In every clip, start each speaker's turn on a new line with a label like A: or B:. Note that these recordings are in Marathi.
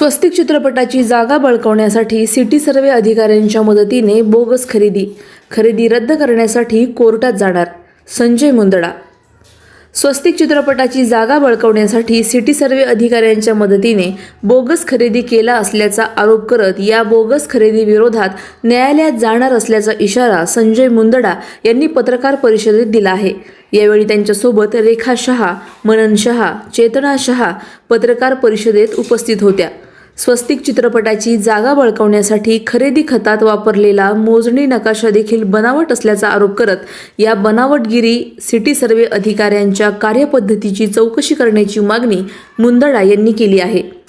A: स्वस्तिक चित्रपटाची जागा बळकवण्यासाठी सिटी सर्वे अधिकाऱ्यांच्या मदतीने बोगस खरेदी. खरेदी रद्द करण्यासाठी कोर्टात जाणार. संजय मुंदडा. स्वस्तिक चित्रपटाची जागा बळकवण्यासाठी सिटी सर्वे अधिकाऱ्यांच्या मदतीने बोगस खरेदी केला असल्याचा आरोप करत या बोगस खरेदी विरोधात न्यायालयात जाणार असल्याचा इशारा संजय मुंदडा यांनी पत्रकार परिषदेत दिला आहे. यावेळी त्यांच्यासोबत रेखा शहा मनन शहा चेतना शहा पत्रकार परिषदेत उपस्थित होत्या. स्वस्तिक चित्रपटाची जागा बळकावण्यासाठी खरेदी खतात वापरलेला मोजणी नकाशा देखील बनावट असल्याचा आरोप करत या बनावटगिरी सिटी सर्वे अधिकाऱ्यांच्या कार्यपद्धतीची चौकशी करण्याची मागणी मुंदडा यांनी केली आहे.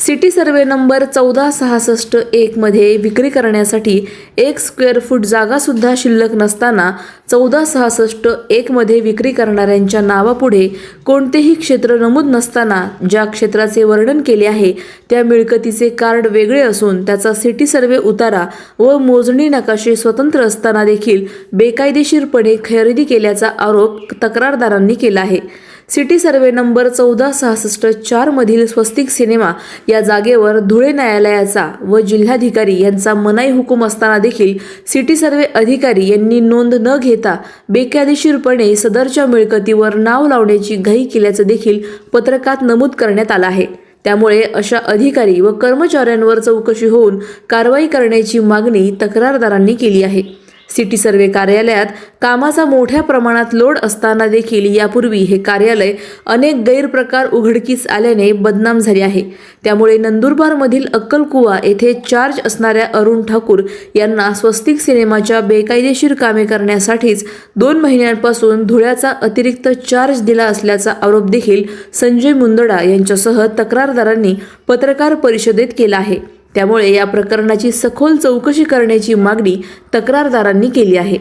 A: सिटी सर्वे नंबर चौदा सहासष्ट एकमध्ये विक्री करण्यासाठी एक स्क्वेअर फूट जागासुद्धा शिल्लक नसताना चौदा सहासष्ट एकमध्ये विक्री करणाऱ्यांच्या नावापुढे कोणतेही क्षेत्र नमूद नसताना ज्या क्षेत्राचे वर्णन केले आहे त्या मिळकतीचे कार्ड वेगळे असून त्याचा सिटी सर्वे उतारा व मोजणी नकाशे स्वतंत्र असताना देखील बेकायदेशीरपणे खरेदी केल्याचा आरोप तक्रारदारांनी केला आहे. सिटी सर्वे नंबर चौदा सहासष्ट चारमधील स्वस्तिक सिनेमा या जागेवर धुळे न्यायालयाचा व जिल्हाधिकारी यांचा मनाई हुकूम असताना देखील सिटी सर्वे अधिकारी यांनी नोंद न घेता बेकायदेशीरपणे सदरच्या मिळकतीवर नाव लावण्याची घाई केल्याचं देखील पत्रकात नमूद करण्यात आलं आहे. त्यामुळे अशा अधिकारी व कर्मचाऱ्यांवर चौकशी होऊन कारवाई करण्याची मागणी तक्रारदारांनी केली आहे. सिटी सर्वे कार्यालयात कामाचा मोठ्या प्रमाणात लोड असताना देखील यापूर्वी हे कार्यालय अनेक गैरप्रकार उघडकीस आल्याने बदनाम झाले आहे. त्यामुळे नंदुरबारमधील अक्कलकुवा येथे चार्ज असणाऱ्या अरुण ठाकूर यांना स्वस्तिक सिनेमाच्या बेकायदेशीर कामे करण्यासाठीच दोन महिन्यांपासून धुळ्याचा अतिरिक्त चार्ज दिला असल्याचा आरोप देखील संजय मुंदडा यांच्यासह तक्रारदारांनी पत्रकार परिषदेत केला आहे. त्यामुळे या प्रकरणाची सखोल चौकशी करण्याची मागणी तक्रारदारांनी केली आहे.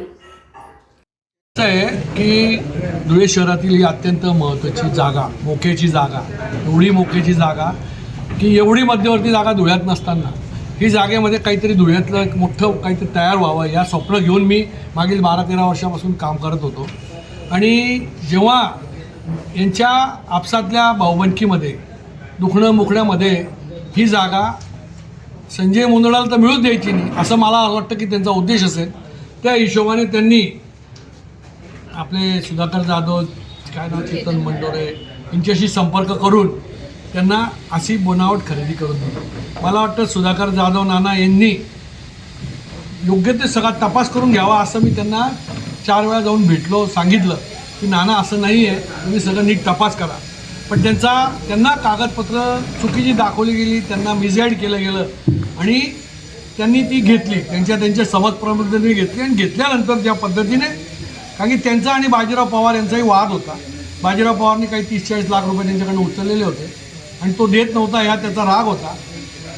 B: आहे की धुळे शहरातील ही अत्यंत महत्त्वाची जागा मोक्याची जागा एवढी मोक्याची जागा की एवढी मध्यवर्ती जागा धुळ्यात नसताना ही जागेमध्ये काहीतरी धुळ्यातलं एक मोठं काहीतरी तयार व्हावं या स्वप्न घेऊन मी मागील बारा तेरा वर्षापासून काम करत होतो. आणि जेव्हा यांच्या आपसातल्या भाऊबंदकीमध्ये दुखणं मुखण्यामध्ये ही जागा संजय मुंदडाला तर मिळूच द्यायची नाही. असं मला वाटतं की त्यांचा उद्देश असेल. त्या हिशोबाने त्यांनी आपले सुधाकर जाधव काय नाव चेतन मंडोरे यांच्याशी संपर्क करून त्यांना अशी बनावट खरेदी करून दिली. मला वाटतं सुधाकर जाधव नाना यांनी योग्य ते सगळा तपास करून घ्यावा असं मी त्यांना चार वेळा जाऊन भेटलो सांगितलं की नाना असं नाही आहे. तुम्ही सगळं नीट तपास करा. पण त्यांचा त्यांना कागदपत्र चुकीची दाखवली गेली त्यांना मिसगाईड केलं गेलं आणि त्यांनी ती घेतली. त्यांच्या त्यांच्या समजप्रमाणे घेतली आणि घेतल्यानंतर ज्या पद्धतीने कारण की त्यांचा आणि बाजीराव पवार यांचाही वाद होता. बाजीराव पवारनी काही तीस चाळीस लाख रुपये त्यांच्याकडनं उचललेले होते. आणि तो देत नव्हता ह्या त्याचा राग होता.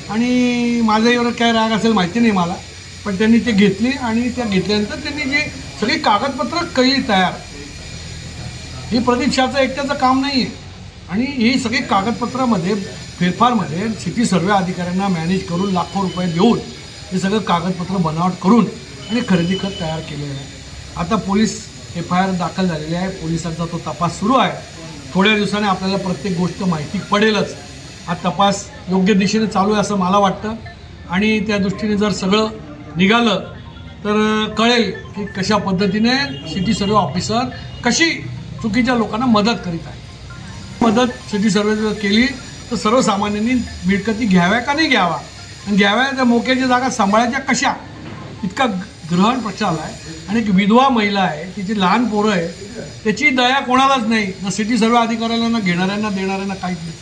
B: आणि माझा एवढं काय राग असेल माहिती नाही मला. पण त्यांनी ते घेतली आणि त्या घेतल्यानंतर त्यांनी जे सगळी कागदपत्र केली तयार. ही प्रतीक्षाचं एकट्याचं काम नाही आहे आणि ही सगळी कागदपत्रामध्ये फेरफारमध्ये सिटी सर्वे अधिकाऱ्यांना मॅनेज करून लाखो रुपये देऊन हे सगळं कागदपत्र बनावट करून आणि खरेदी खत तयार केलेलं आहे. आता पोलीस एफ आय आर दाखल झालेली आहे. पोलिसांचा तो तपास सुरू आहे. थोड्या दिवसाने आपल्याला प्रत्येक गोष्ट माहिती पडेलच. हा तपास योग्य दिशेने चालू आहे असं मला वाटतं. आणि त्या दृष्टीने जर सगळं निघालं तर कळेल की कशा पद्धतीने सिटी सर्वे ऑफिसर कशी चुकीच्या लोकांना मदत करीत आहे. मदत सिटी सर्वे जर केली तर सर्वसामान्यांनी मिळकती घ्याव्या का नाही घ्यावा? आणि घ्याव्या त्या मोक्याच्या जागा सांभाळायच्या कशा? इतका ग्रहण प्रचार आहे. आणि एक विधवा महिला आहे तिची लहान पोरं आहे त्याची दया कोणालाच नाही. ना सिटी सर्वे अधिकाऱ्याला ना घेणाऱ्यांना देणाऱ्यांना काहीच नाही.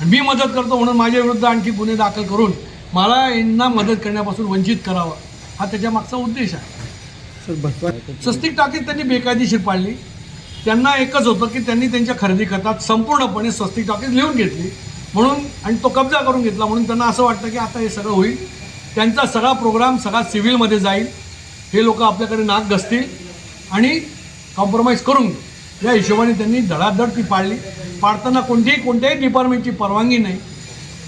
B: आणि मी मदत करतो म्हणून माझ्या विरुद्ध आणखी गुन्हे दाखल करून मला यांना मदत करण्यापासून वंचित करावं. हा त्याच्या मागचा उद्देश आहे. स्वस्तिक टाकीत त्यांनी बेकायदेशीर पाळली. त्यांना एकच होतं की त्यांनी त्यांच्या खरेदी खतात संपूर्णपणे स्वस्तिक टॉकीज लिहून घेतली. म्हणून आणि तो कब्जा करून घेतला. म्हणून त्यांना असं वाटतं की आता हे सगळं होईल. त्यांचा सगळा प्रोग्राम सगळा सिव्हिलमध्ये जाईल. हे लोक आपल्याकडे नाक घसतील. आणि कॉम्प्रोमाइज करून या हिशोबाने त्यांनी धडाधड ती पाळली पाडताना कोणतीही कोणत्याही डिपार्टमेंटची परवानगी नाही.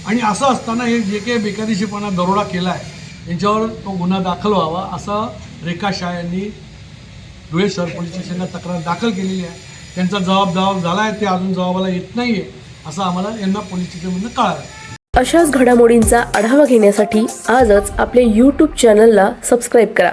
B: आणि असं असताना हे जे काही बेकायदेशीरपणा दरोडा केला आहे यांच्यावर तो गुन्हा दाखल व्हावा असं रेखा शाह यांनी धुळे शहर पोलीस स्टेशनला तक्रार दाखल केलेली आहे. त्यांचा जबाब जबाब झाला आहे ते अजून जबाबाला येत नाही आहे असं आम्हाला यांना पोलीस स्टेशनमधून कळालं.
A: अशाच घडामोडींचा आढावा घेण्यासाठी आजच आपल्या यूट्यूब चॅनलला सबस्क्राईब करा.